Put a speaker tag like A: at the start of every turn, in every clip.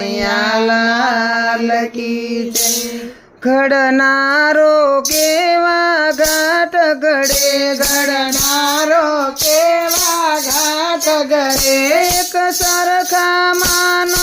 A: લાલ કી જય. ઘડનારો કેવા ઘાટ ઘડે ઘડનારો કેવા ઘાટ ઘડે. એક સરખા માનવ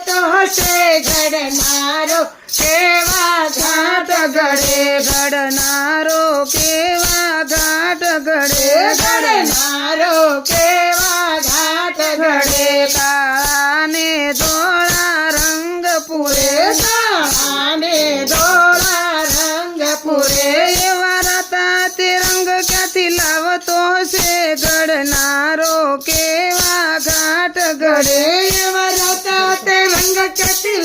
A: લાવતો હશે ઘડનારો કેવા ઘાટ ઘડે ઘડનારો કેવા ઘાટ ઘડે ઘડનારો કેવા ઘાટ ઘડે કાળાને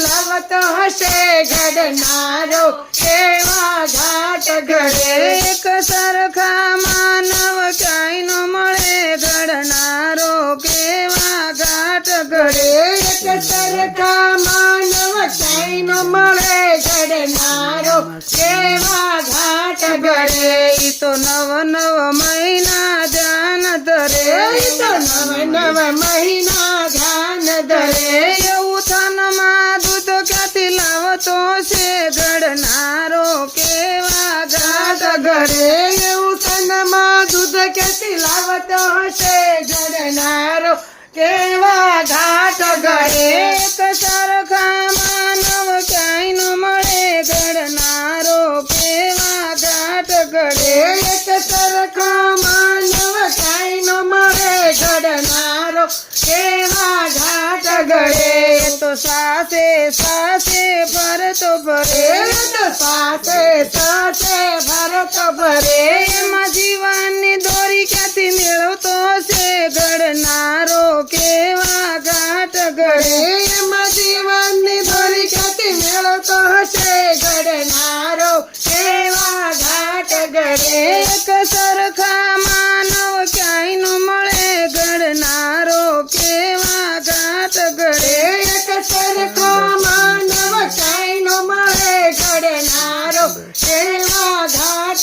A: લાવતો હશે ઘડનારો કેવા ઘાટ ઘડે. એક સરખા માનવ ક્યાંય નો મળે ઘડનારો, કેવા ઘાટ ઘડે. એક સરખા માનવ ક્યાંય નો મળે ઘડનારો, કેવા ઘાટ ઘડે. તો નવ નવ મહિના ધ્યાન ધરે. તો નવ નવ મહિના ધ્યાન ધરે. ક્યાંથી લાવતો હશે ઘડનારો કેવા ઘાટ ઘડે એક સરખા માનવ ક્યાંય ન મળે ઘડનારો કેવા ઘાટ ઘડે એક સરખા માનવ ક્યાંય ન મળે ઘડનારો કેવા ઘાટ ઘડે તો સાસે સાસે ભરતો ભરે. તો સાસે સાસે ભરતો ભરે.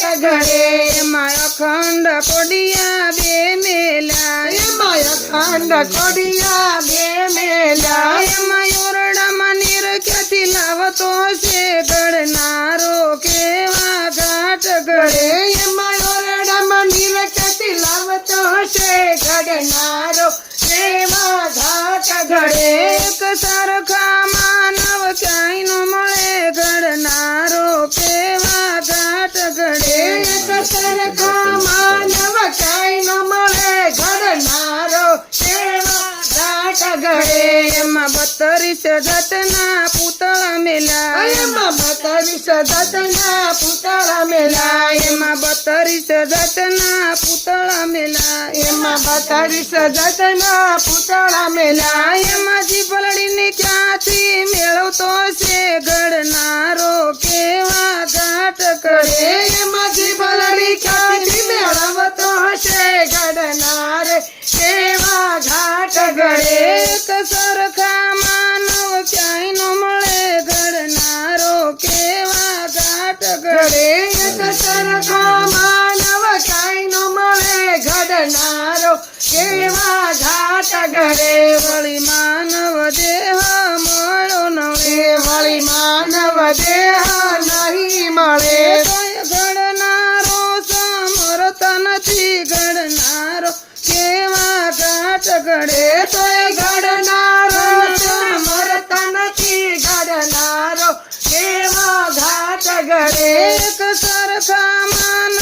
A: ઘાટ ઘડે એમાં અખંડ કોડિયા બે મેલા. માયા ખંડ કોડિયા બે મેલા. એમાં યોરડામાં નીર ક્યાંથી લાવતો છે ઘડનારો કેવા ઘાટ ઘડે એમાં યોરડામાં નીર ક્યાંથી લાવતો છે ઘડનારો કેવા ઘાટ ઘડે એક સરખા ઘાટ ઘડે એમાં બત્રીસ જાતના પૂતળા મેલા. એમાં બત્રીસ જાતના પૂતળા મેલા. એમાં બત્રીસ જાતના પૂતળા મેલા. એમાં બત્રીસ જાતના પૂતળા મેલા. એમાં જીભલડીને ક્યાંથી મેળવતો છે દેહ નહીં મળે. તોય ઘડનારો સમર્થ નથી ઘડનારો કેવા ઘાટ ઘડે તોય ઘડનારો સમરત નથી ઘડનારો કેવા ઘાટ ઘડે એક સરખા માનવ